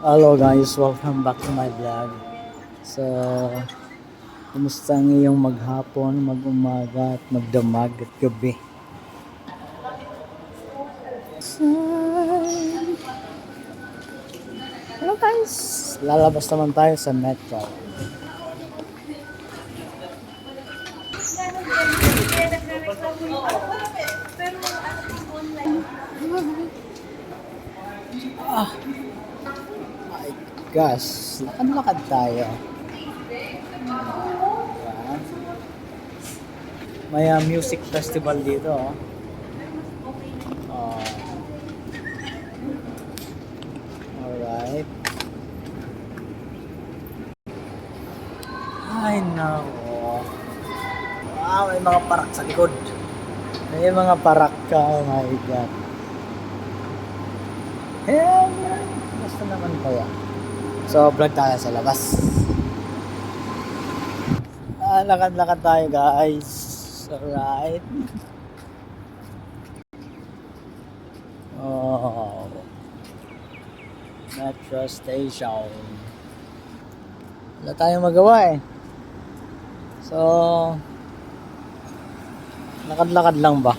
Hello guys, welcome back to my vlog. So, kumusta ang iyong maghapon, mag-umaga at magdamag at gabi? So, hello guys! Lalabas naman tayo sa metro. My gosh, lakad-lakad tayo. May ah, music festival dito. Oh. Oh. Alright. Ay, nako. Wow, may mga parak sa likod. May mga parak ka. Oh my God. Hell, basta naman kaya. So, vlog tayo sa labas. Ah, lakad-lakad tayo guys. Alright. Oh. Metro Station. Wala tayong magawa eh. So, lakad-lakad lang ba?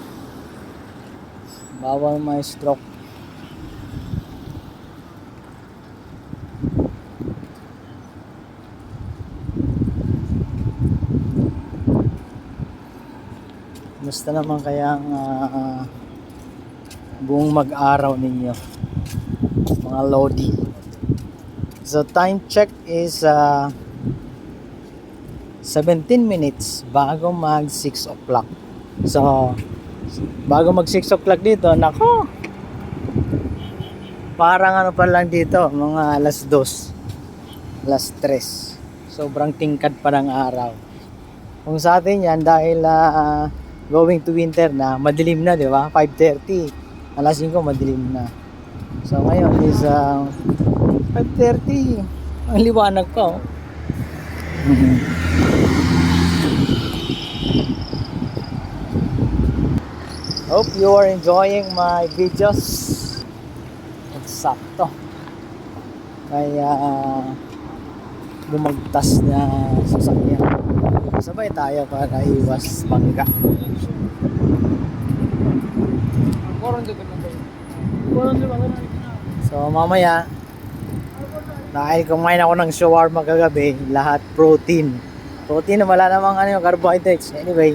Bawal may stroke. Musta naman kaya ang ah, buong mag-araw ninyo? Mga Lodi. So time check is ah, 17 minutes bago mag 6 o'clock. So bago mag 6 o'clock dito, nako. Parang ano pa lang dito, mga alas 2, alas 3. Sobrang tingkad pa ng araw. Kung sa atin yan, dahil ah, going to winter na, madilim na, di ba? 5.30. Alas 5, madilim na. So ngayon is ah, 5.30. Ang liwanag pa, oh. Hope you are enjoying my videos. Eksakto. Kaya bumagtas na sasakyan. Sabay tayo para iwas bangga. So mamaya, dahil kumain ako ng shawarma kagabi, lahat protein. Protein wala namang ano, carbohydrates. Anyway,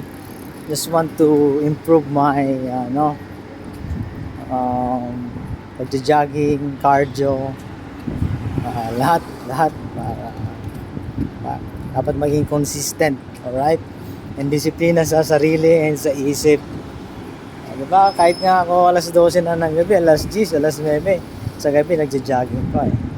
just want to improve my ano um, pagja-jogging, cardio, ah, lahat, lahat para, para dapat maging consistent, alright? And disiplina sa sarili and sa isip. Ah, di ba? Kahit nga ako alas 12 na ng gabi, alas 10, alas 9, sa gabi nagja-jogging pa eh.